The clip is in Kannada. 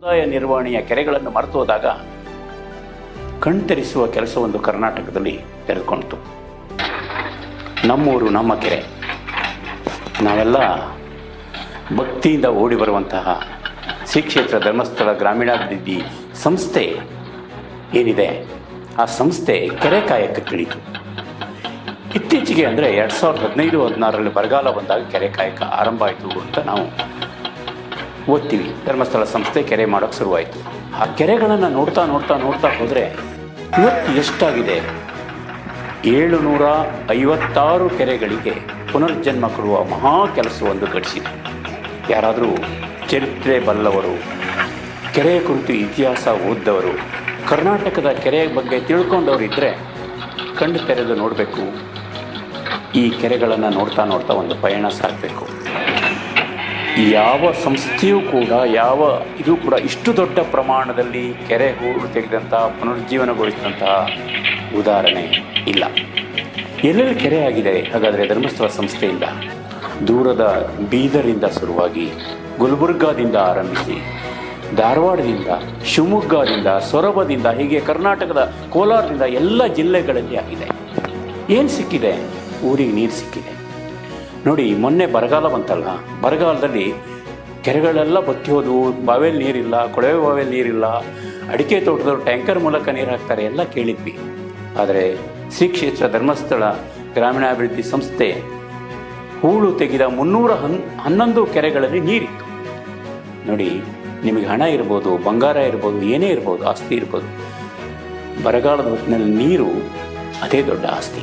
ಸಮುದಾಯ ನಿರ್ವಹಣೆಯ ಕೆರೆಗಳನ್ನು ಮರೆತು ಹೋದಾಗ ಕಣ್ತರಿಸುವ ಕೆಲಸವೊಂದು ಕರ್ನಾಟಕದಲ್ಲಿ ತೆರೆದುಕೊಂಡಿತು. ನಮ್ಮೂರು, ನಮ್ಮ ಕೆರೆ. ನಾವೆಲ್ಲ ಭಕ್ತಿಯಿಂದ ಓಡಿ ಬರುವಂತಹ ಶ್ರೀ ಕ್ಷೇತ್ರ ಧರ್ಮಸ್ಥಳ ಗ್ರಾಮೀಣಾಭಿವೃದ್ಧಿ ಸಂಸ್ಥೆ ಏನಿದೆ, ಆ ಸಂಸ್ಥೆ ಕೆರೆ ಕಾಯಕ್ಕೆ ತಿಳಿತು ಇತ್ತೀಚೆಗೆ ಅಂದರೆ ಎರಡು ಸಾವಿರದ ಹದಿನೈದು, ಹದಿನಾರರಲ್ಲಿ ಬರಗಾಲ ಬಂದಾಗ ಕೆರೆ ಕಾಯಕ ಆರಂಭ ಆಯಿತು ಅಂತ ನಾವು ಓದ್ತೀವಿ. ಧರ್ಮಸ್ಥಳ ಸಂಸ್ಥೆ ಕೆರೆ ಮಾಡೋಕ್ಕೆ ಶುರುವಾಯಿತು. ಆ ಕೆರೆಗಳನ್ನು ನೋಡ್ತಾ ನೋಡ್ತಾ ನೋಡ್ತಾ ಹೋದರೆ ಇವತ್ತು ಎಷ್ಟಾಗಿದೆ? ಏಳುನೂರ ಐವತ್ತಾರು ಕೆರೆಗಳಿಗೆ ಪುನರ್ಜನ್ಮ ಕೊಡುವ ಮಹಾ ಕೆಲಸವೊಂದು ಘಟಿಸಿದೆ ಯಾರಾದರೂ ಚರಿತ್ರೆ ಬಲ್ಲವರು ಕೆರೆಯ ಕುರಿತು ಇತಿಹಾಸ ಓದ್ದವರು, ಕರ್ನಾಟಕದ ಕೆರೆಯ ಬಗ್ಗೆ ತಿಳ್ಕೊಂಡವರು ಇದ್ದರೆ ಕಣ್ಣು ತೆರೆದು ನೋಡಬೇಕು. ಈ ಕೆರೆಗಳನ್ನು ನೋಡ್ತಾ ನೋಡ್ತಾ ಒಂದು ಪಯಣ ಸಾಗಬೇಕು. ಯಾವ ಸಂಸ್ಥೆಯೂ ಕೂಡ, ಯಾವ ಇದು ಕೂಡ ಇಷ್ಟು ದೊಡ್ಡ ಪ್ರಮಾಣದಲ್ಲಿ ಕೆರೆ ಹೂಳು ತೆಗೆದಂಥ ಪುನರುಜ್ಜೀವನಗೊಳಿಸಿದಂತಹ ಉದಾಹರಣೆ ಇಲ್ಲ. ಎಲ್ಲೆಲ್ಲಿ ಕೆರೆ ಆಗಿದೆ? ಹಾಗಾದರೆ ಧರ್ಮಸ್ಥಳ ಸಂಸ್ಥೆಯಿಂದ, ದೂರದ ಬೀದರಿಂದ ಶುರುವಾಗಿ ಗುಲ್ಬರ್ಗಾದಿಂದ ಆರಂಭಿಸಿ, ಧಾರವಾಡದಿಂದ, ಶಿವಮೊಗ್ಗದಿಂದ, ಸೊರಬದಿಂದ, ಹೀಗೆ ಕರ್ನಾಟಕದ ಕೋಲಾರದಿಂದ ಎಲ್ಲ ಜಿಲ್ಲೆಗಳಲ್ಲಿ ಆಗಿದೆ. ಏನು ಸಿಕ್ಕಿದೆ? ಊರಿಗೆ ನೀರು ಸಿಕ್ಕಿದೆ. ನೋಡಿ, ಮೊನ್ನೆ ಬರಗಾಲ ಬಂತಲ್ಲ? ಬರಗಾಲದಲ್ಲಿ ಕೆರೆಗಳೆಲ್ಲ ಬತ್ತಿ ಹೋದವು ಬಾವಿಯಲ್ಲಿ ನೀರಿಲ್ಲ, ಕೊಳವೆ ಬಾವಿಯಲ್ಲಿ ನೀರಿಲ್ಲ, ಅಡಿಕೆ ತೋಟದವರು ಟ್ಯಾಂಕರ್ ಮೂಲಕ ನೀರು ಹಾಕ್ತಾರೆ ಎಲ್ಲ ಕೇಳಿದ್ವಿ. ಆದರೆ ಶ್ರೀ ಕ್ಷೇತ್ರ ಧರ್ಮಸ್ಥಳ ಗ್ರಾಮೀಣಾಭಿವೃದ್ಧಿ ಸಂಸ್ಥೆ ಹೂಳು ತೆಗೆದ ಮುನ್ನೂರ ಹನ್, ಹನ್ನೊಂದು ಕೆರೆಗಳಲ್ಲಿ ನೀರಿತ್ತು. ನೋಡಿ, ನಿಮಗೆ ಹಣ ಇರ್ಬೋದು, ಬಂಗಾರ ಇರ್ಬೋದು, ಏನೇ ಇರ್ಬೋದು, ಆಸ್ತಿ ಇರ್ಬೋದು. ಬರಗಾಲದ ಹೊತ್ತಿನಲ್ಲಿ ನೀರು ಅದೇ ದೊಡ್ಡ ಆಸ್ತಿ.